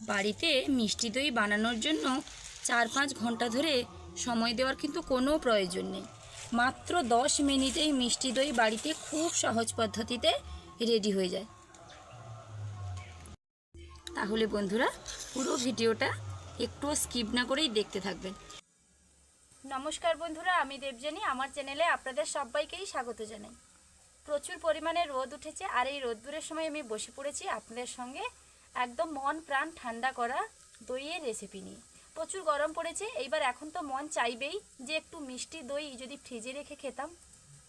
বাড়িতে মিষ্টি দই বানানোর জন্য চার পাঁচ ঘণ্টা ধরে সময় দেওয়ার কিন্তু কোনো প্রয়োজন নেই। মাত্র দশ মিনিটেই মিষ্টি দই বাড়িতে খুব সহজ পদ্ধতিতে রেডি হয়ে যায়। তাহলে বন্ধুরা, পুরো ভিডিওটা একটুও স্কিপ না করেই দেখতে থাকবেন। নমস্কার বন্ধুরা, আমি দেবজানী আমার চ্যানেলে আপনাদের সবাইকেই স্বাগত জানাই। প্রচুর পরিমাণে রোদ উঠেছে আর এই রোদ্দুরের সময় আমি বসে পড়েছি আপনাদের সঙ্গে একদম মন প্রাণ ঠান্ডা করা দইয়ের রেসিপি নিয়ে। প্রচুর গরম পড়েছে, এইবার এখন তো মন চাইবেই যে একটু মিষ্টি দই যদি ফ্রিজে রেখে খেতাম।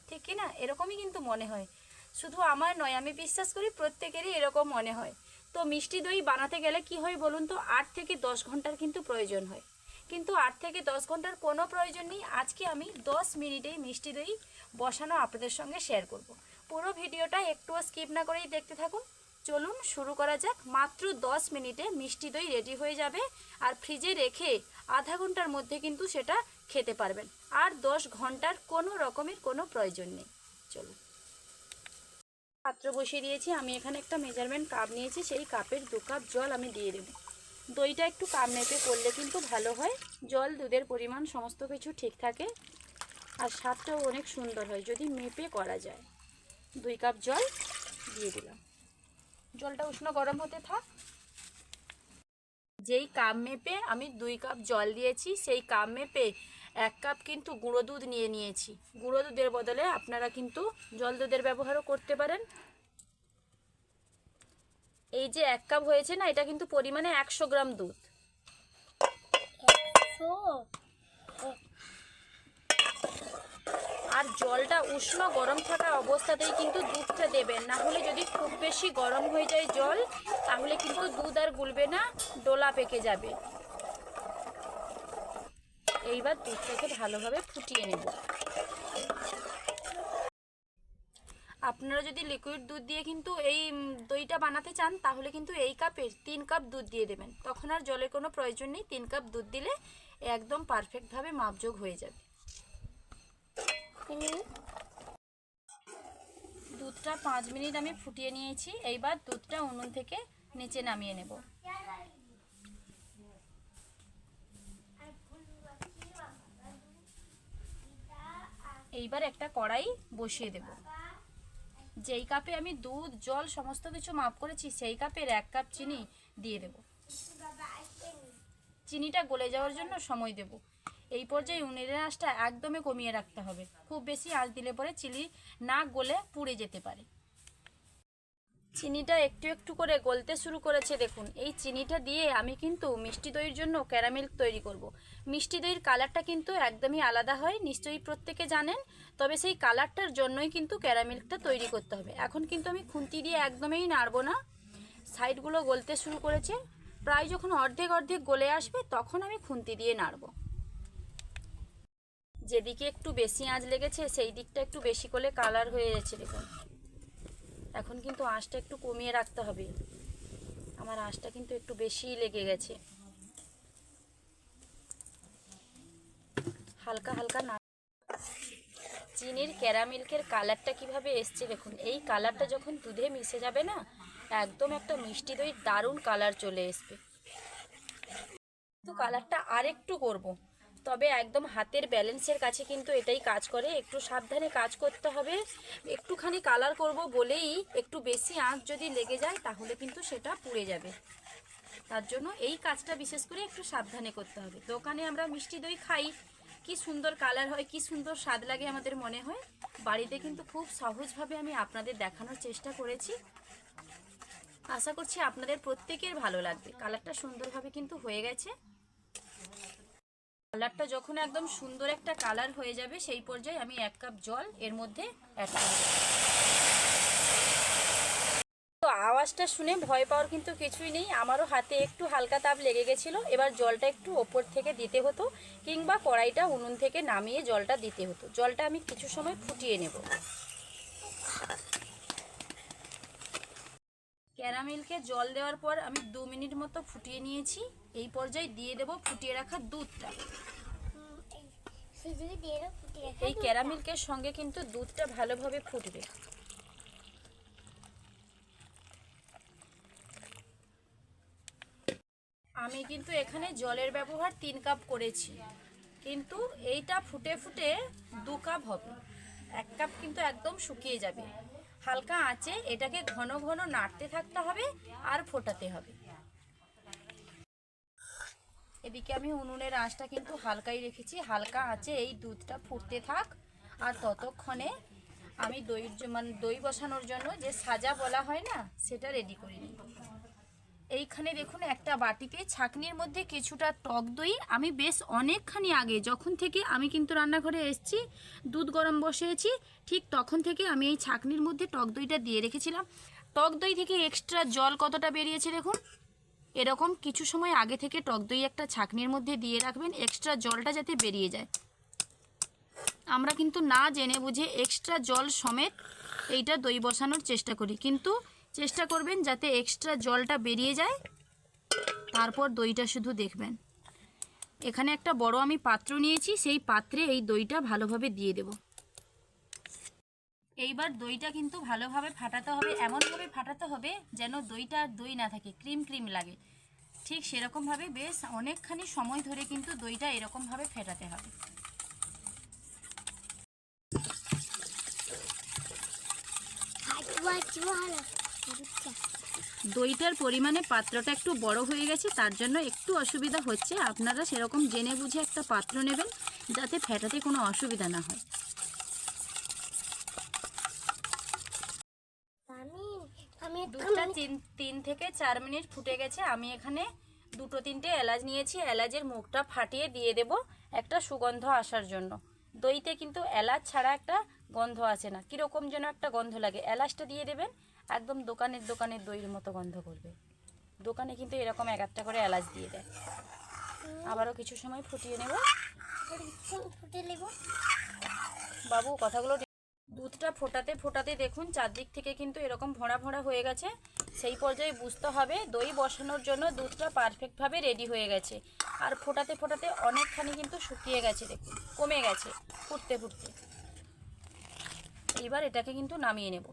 ঠিক কি না? এরকমই কিন্তু মনে হয়। শুধু আমার নয়, আমি বিশ্বাস করি প্রত্যেকেরই এরকম মনে হয়। তো মিষ্টি দই বানাতে গেলে কি হয় বলুন তো, আট থেকে দশ ঘণ্টার কিন্তু প্রয়োজন হয়। কিন্তু আট থেকে দশ ঘণ্টার কোনো প্রয়োজন নেই। আজকে আমি দশ মিনিটেই মিষ্টি দই বসানো আপনাদের সঙ্গে শেয়ার করব। পুরো ভিডিওটা একটুও স্কিপ না করেই দেখতে থাকুন। চলুন শুরু করা যাক। মাত্র দশ মিনিটে মিষ্টি দই রেডি হয়ে যাবে আর ফ্রিজে রেখে আধা ঘণ্টার মধ্যে কিন্তু সেটা খেতে পারবেন। আর দশ ঘণ্টার কোনো রকমের কোনো প্রয়োজন নেই। চলুন। পাত্র বসিয়ে দিয়েছি। আমি এখানে একটা মেজারমেন্ট কাপ নিয়েছি। সেই কাপের দু কাপ জল আমি দিয়ে দেবো। দইটা একটু কাপ মেপে করলে কিন্তু ভালো হয়। জল, দুধের পরিমাণ, সমস্ত কিছু ঠিক থাকে। আর স্বাদটাও অনেক সুন্দর হয়, যদি মেপে করা যায়। দুই কাপ জল দিয়ে দিলাম। জলটা উষ্ণ গরম হতে থাক। যেই কাপ মেপে আমি দুই কাপ জল দিয়েছি, সেই কাপ মেপে এক কাপ কিন্তু গুঁড়ো দুধ নিয়ে নিয়েছি। গুঁড়ো দুধের বদলে আপনারা কিন্তু জল দুধের ব্যবহারও করতে পারেন। এই যে এক কাপ হয়েছে না, এটা কিন্তু পরিমাণে একশো গ্রাম দুধ। আর জলটা উষ্ণ গরম থাকা অবস্থাতেই কিন্তু দুধটা দেবেন। না হলে যদি খুব বেশি গরম হয়ে যায় জল, তাহলে কিন্তু দুধ আর গুলবে না, ডোলা পেকে যাবে। এইবার দুধটাকে ভালোভাবে ফুটিয়ে নেব। আপনারা যদি লিকুইড দুধ দিয়ে কিন্তু এই দইটা বানাতে চান, তাহলে কিন্তু এই কাপের তিন কাপ দুধ দিয়ে দেবেন। তখন আর জলের কোনো প্রয়োজন নেই, তিন কাপ দুধ দিলে একদম পারফেক্টভাবে মাপযোগ হয়ে যাবে। দুধটা পাঁচ মিনিট আমি ফুটিয়ে নিয়েছি। এইবার দুধটা উনুন থেকে নিচে নামিয়ে নেব। এইবার একটা কড়াই বসিয়ে দেব। যেই কাপে আমি দুধ, জল সমস্ত কিছু মাপ করেছি, সেই কাপের এক কাপ চিনি দিয়ে দেব। চিনিটা গলে যাওয়ার জন্য সময় দেব। এই পর্যায়ে উনুনের আঁচটা একদমই কমিয়ে রাখতে হবে। খুব বেশি আঁচ দিলে পরে চিনি না গলে পুড়ে যেতে পারে। চিনিটা একটু একটু করে গলতে শুরু করেছে দেখুন। এই চিনিটা দিয়ে আমি কিন্তু মিষ্টি দইয়ের জন্য ক্যারামেল তৈরি করব। মিষ্টি দইয়ের কালারটা কিন্তু একদমই আলাদা হয়, নিশ্চয়ই প্রত্যেকে জানেন। তবে সেই কালারটার জন্যই কিন্তু ক্যারামেলটা তৈরি করতে হবে। এখন কিন্তু আমি খুন্তি দিয়ে একদমই নাড়বো না। সাইডগুলো গলতে শুরু করেছে। প্রায় যখন অর্ধেক অর্ধেক গলে আসবে তখন আমি খুন্তি দিয়ে নাড়বো। যেদিকে একটু বেশি আঁচ লেগেছে, সেই দিকটা একটু বেশি করে কালার হয়ে যাচ্ছে দেখুন। এখন কিন্তু আঁচটা একটু কমিয়ে রাখতে হবে। আমার আঁচটা কিন্তু একটু বেশিই লেগে গেছে। হালকা হালকা না চিনির ক্যারামিল্কের কালারটা কীভাবে এসছে দেখুন। এই কালারটা যখন দুধে মিশে যাবে না, একদম একটা মিষ্টি দই, দারুণ কালার চলে আসবে কিন্তু কালারটা আরেকটু করব। তবে একদম হাতের ব্যালেন্সের কাছে কিন্তু এটাই কাজ করে। একটু সাবধানে কাজ করতে হবে। একটুখানি কালার করব বলেই একটু বেশি আঁচ যদি লেগে যায় তাহলে কিন্তু সেটা পুড়ে যাবে। তার জন্য এই কাজটা বিশেষ করে একটু সাবধানে করতে হবে। দোকানে আমরা মিষ্টি দই খাই। কি সুন্দর কালার হয়, কি সুন্দর স্বাদ লাগে আমাদের মনে হয়। বাড়িতে কিন্তু খুব সহজভাবে আমি আপনাদের দেখানোর চেষ্টা করেছি। আশা করছি আপনাদের প্রত্যেকের ভালো লাগবে। কালারটা সুন্দরভাবে কিন্তু হয়ে গেছে। কালারটা যখন একদম সুন্দর একটা কালার হয়ে যাবে, সেই পর্যায়ে আমি এক কাপ জল এর মধ্যে অ্যাড করে দেব। তো আওয়াজটা শুনে ভয় পাওয়ার কিন্তু কিছুই নেই। আমারও হাতে একটু হালকা তাপ লেগে গেছিল। এবার জলটা একটু ওপর থেকে দিতে হতো, কিংবা কড়াইটা উনুন থেকে নামিয়ে জলটা দিতে হতো। জলটা আমি কিছু সময় ফুটিয়ে নেব। ক্যারামেলকে জল দেওয়ার পর আমি দু মিনিট মতো ফুটিয়ে নিয়েছি। এই পর্যায়ে দিয়ে দেব ফুটিয়ে রাখা দুধটা। এই ক্যারামেলকের সঙ্গে কিন্তু দুধটা ভালোভাবে ফুটবে। আমি কিন্তু এখানে জলের ব্যবহার তিন কাপ করেছি। কিন্তু এইটা ফুটে ফুটে দু কাপ হবে। এক কাপ কিন্তু একদম শুকিয়ে যাবে। হালকা আঁচে এটাকে ঘন ঘন নাড়তে থাকতে হবে আর ফোটাতে হবে। এদিকে আমি উনুনের আঁচটা কিন্তু হালকাই রেখেছি। হালকা আঁচে এই দুধটা ফুটতে থাক আর ততক্ষণে আমি দই মানে দই বসানোর জন্য যে সাজা বলা হয় না, সেটা রেডি করে নিই। এইখানে দেখুন একটা বাটিতে ছাকনির মধ্যে কিছুটা টক দই। আমি বেশ অনেকখানি আগে যখন থেকে আমি কিন্তু রান্নাঘরে এসেছি, দুধ গরম বসিয়েছি, ঠিক তখন থেকে আমি এই ছাকনির মধ্যে টক দইটা দিয়ে রেখেছিলাম। টক দই থেকে এক্সট্রা জল কতটা বেরিয়েছে দেখুন? এরকম কিছু সময় আগে থেকে টক দই একটা ছাকনির মধ্যে দিয়ে রাখবেন, এক্সট্রা জলটা যাতে বেরিয়ে যায়। আমরা কিন্তু না জেনে বুঝে এক্সট্রা জল সমেত এইটা দই বসানোর চেষ্টা করি। কিন্তু চেষ্টা করবেন যাতে এক্সট্রা জলটা বেরিয়ে যায়। তারপর দইটা শুধু দেখবেন। এখানে একটা বড় আমি পাত্র নিয়েছি, সেই পাত্রে এই দইটা ভালোভাবে দিয়ে দেব। এইবার দইটা কিন্তু ভালোভাবে ফাটাতে হবে, এমনভাবে ফাটাতে হবে যেন দইটা আর দই না থাকে, ক্রিম ক্রিম লাগে। ঠিক সেরকমভাবে বেশ অনেকখানি সময় ধরে কিন্তু দইটা এরকমভাবে ফেটাতে হবে। দইটার পরিমাণে পাত্রটা একটু বড় হয়ে গেছে তার জন্য একটু অসুবিধা হচ্ছে। আপনারা সেরকম জেনে বুঝে একটা পাত্র নেবেন যাতে ফেটাতে কোনো অসুবিধা না হয়। দুধটা তিন তিন থেকে চার মিনিট ফুটে গেছে। আমি এখানে দুটো তিনটে এলাচ নিয়েছি। এলাচের মুখটা ফাটিয়ে দিয়ে দেব একটা সুগন্ধ আসার জন্য। দইতে কিন্তু এলাচ ছাড়া একটা গন্ধ আসে না। কীরকম যেন একটা গন্ধ লাগে। এলাচটা দিয়ে দেবেন একদম দোকানের দোকানের দইয়ের মতো গন্ধ করবে। দোকানে কিন্তু এরকম এক একটা করে এলাচ দিয়ে দেয়। আবারও কিছু সময় ফুটিয়ে নেব। বাবু, কথাগুলো দুধটা ফোটাতে ফোটাতে দেখুন, চারদিক থেকে কিন্তু এরকম ভোঁড়া ভোঁড়া হয়ে গেছে। সেই পর্যায়ে বুঝতে হবে, দই বসানোর জন্য দুধটা পারফেক্টভাবে রেডি হয়ে গেছে। আর ফোটাতে ফোটাতে অনেকখানি কিন্তু শুকিয়ে গেছে, দেখুন, কমে গেছে, ফুটতে ফুটতে। এবার এটাকে কিন্তু নামিয়ে নেব।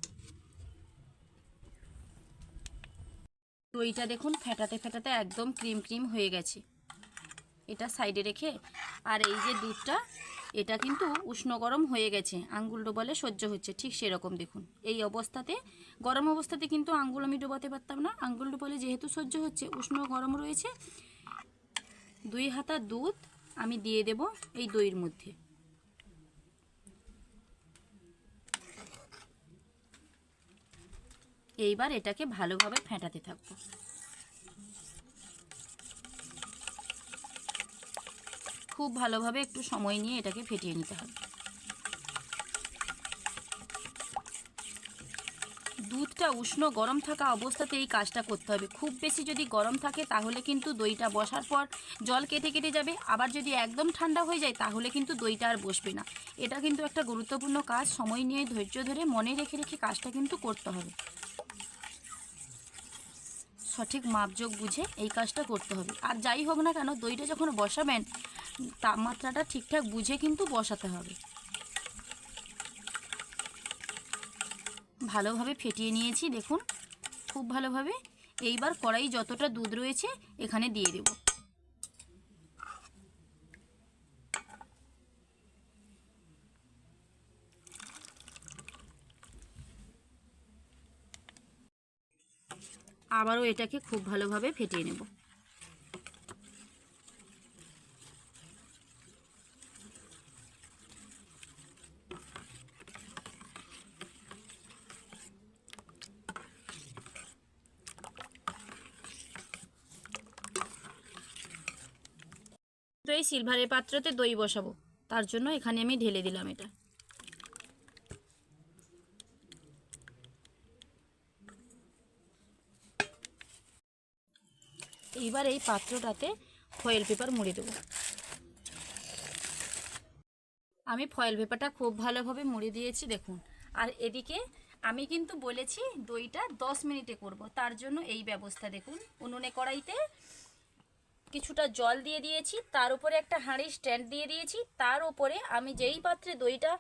দইটা দেখুন, ফেটাতে ফেটাতে একদম ক্রিম ক্রিম হয়ে গেছে। এটা সাইডে রেখে, আর এই যে দুধটা, এটা কিন্তু উষ্ণ গরম হয়ে গেছে, আঙ্গুল ডোবালে সহ্য হচ্ছে, ঠিক সেরকম দেখুন। এই অবস্থাতে, গরম অবস্থাতে কিন্তু আঙ্গুল আমি ডোবাতে পারতাম না, আঙ্গুল ডোবালে যেহেতু সহ্য হচ্ছে, উষ্ণ গরম রয়েছে, দুই হাতা দুধ আমি দিয়ে দেব এই দইয়ের মধ্যে। এইবার এটাকে ভালোভাবে ফেটাতে থাকব। খুব ভালোভাবে একটু সময় নিয়ে এটাকে ফেটিয়ে নিতে হবে। দুধটা উষ্ণ গরম থাকা অবস্থাতে এই কাজটা করতে হবে। খুব বেশি যদি গরম থাকে তাহলে কিন্তু দইটা বসার পর জল কেটে কেটে যাবে। আবার যদি একদম ঠান্ডা হয়ে যায় তাহলে কিন্তু দইটা আর বসবে না। এটা কিন্তু একটা গুরুত্বপূর্ণ কাজ। সময় নিয়ে ধৈর্য ধরে মনে রেখে রেখে কাজটা কিন্তু করতে হবে। সঠিক মাপযোগ বুঝে এই কাজটা করতে হবে। আর যাই হোক না কেন, দইটা যখন বসাবেন, তাপমাত্রাটা ঠিকঠাক বুঝে কিন্তু বসাতে হবে। ভালোভাবে ফেটিয়ে নিয়েছি, দেখুন। খুব ভালোভাবে এইবার কড়াই যতটা দুধ রয়েছে, এখানে দিয়ে দেব। আবারও এটাকে খুব ভালোভাবে ফেটিয়ে নেব। তো এই সিলভারের পাত্রতে দই বসাবো। তার জন্য এখানে আমি ঢেলে দিলাম এটা। এইবার এই পাত্রটাতে ফয়েল পেপার মুড়ে দেবো। আমি ফয়েল পেপারটা খুব ভালোভাবে মুড়ে দিয়েছি, দেখুন। আর এদিকে আমি কিন্তু বলেছি দইটা দশ মিনিটে করব, তার জন্য এই ব্যবস্থা দেখুন। উনুনে কড়াইতে কিছুটা জল দিয়ে দিয়েছি, তার উপরে একটা হাঁড়ির স্ট্যান্ড দিয়ে দিয়েছি, তার উপরে আমি যেই পাত্রে দইটা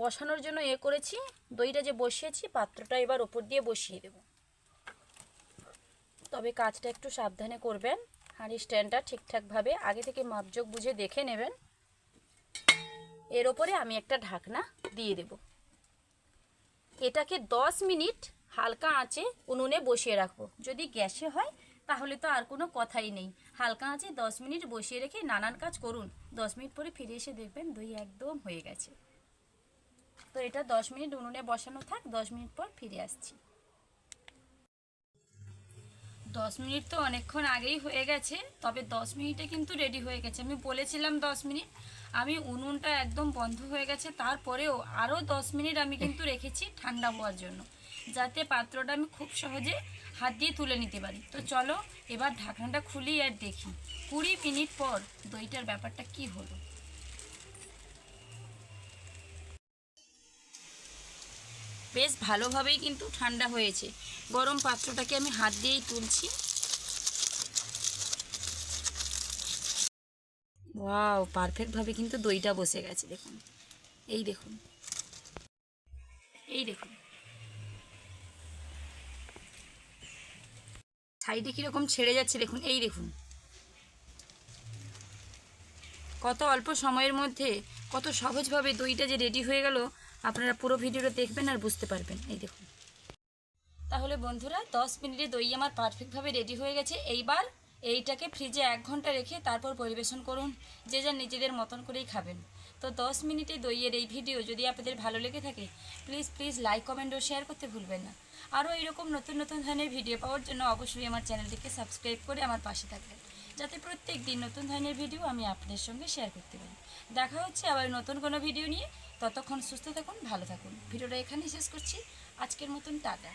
বসানোর জন্য এ করেছি, দইটা যে বসিয়েছি, পাত্রটা এবার ওপর দিয়ে বসিয়ে দেব। তবে কাজটা একটু সাবধানে করবেন। হাঁড়ি স্ট্যান্ডটা ঠিকঠাকভাবে আগে থেকে মাপজোক বুঝে দেখে নেবেন। এর ওপরে আমি একটা ঢাকনা দিয়ে দেব। এটাকে 10 মিনিট হালকা আঁচে উনুনে বসিয়ে রাখব। যদি গ্যাসে হয়, তাহলে তো আর কোনো কথাই নেই। হালকা আঁচে 10 মিনিট বসিয়ে রেখে নানান কাজ করুন। 10 মিনিট পরে ফিরে এসে দেখবেন দই একদম হয়ে গেছে। তো এটা 10 মিনিট উনুনে বসানো থাক 10 মিনিট পর ফিরে আসছি। দশ মিনিট তো অনেকক্ষণ আগেই হয়ে গেছে, তবে দশ মিনিটে কিন্তু রেডি হয়ে গেছে। আমি বলেছিলাম দশ মিনিট, আমি উনুনটা একদম বন্ধ হয়ে গেছে, তারপরেও আরও দশ মিনিট আমি কিন্তু রেখেছি ঠান্ডা হওয়ার জন্য, যাতে পাত্রটা আমি খুব সহজে হাত দিয়ে তুলে নিতে পারি। তো চলো, এবার ঢাকনাটা খুলি আর দেখি, কুড়ি মিনিট পর দইটার ব্যাপারটা কি হলো। বেশ ভালোভাবেই কিন্তু ঠান্ডা হয়েছে। গরম পাত্রটাকে আমি হাত দিয়েই তুলছি। ওয়াও, পারফেক্টভাবে কিন্তু দইটা বসে গেছে, দেখুন। এই দেখুন। এই দেখুন। সাইডে কীরকম ছেড়ে যাচ্ছে, দেখুন, এই দেখুন। কত অল্প সময়ের মধ্যে, কত সহজভাবে দইটা যে রেডি হয়ে গেল আপনারা পুরো ভিডিওটা দেখবেন আর বুঝতে পারবেন। এই দেখুন। তাহলে বন্ধুরা, দশ মিনিটে দই আমার পারফেক্টভাবে রেডি হয়ে গেছে। এইবার এইটাকে ফ্রিজে এক ঘণ্টা রেখে তারপর পরিবেশন করুন। যে যা নিজেদের মতন করেই খাবেন। তো দশ মিনিটে দইয়ের এই ভিডিও যদি আপনাদের ভালো লেগে থাকে প্লিজ প্লিজ লাইক কমেন্ট ও শেয়ার করতে ভুলবেন না। আরও এরকম নতুন নতুন ধরনের ভিডিও পাওয়ার জন্য অবশ্যই আমার চ্যানেলটিকে সাবস্ক্রাইব করে আমার পাশে থাকবেন। যাতে প্রত্যেক দিন নতুন ধরনের ভিডিও আমি আপনাদের সঙ্গে শেয়ার করতে পারি। দেখা হচ্ছে আবার নতুন কোনো ভিডিও নিয়ে। ততক্ষণ সুস্থ থাকুন, ভালো থাকুন। ভিডিওটা এখানেই শেষ করছি। আজকের মতন টাটা।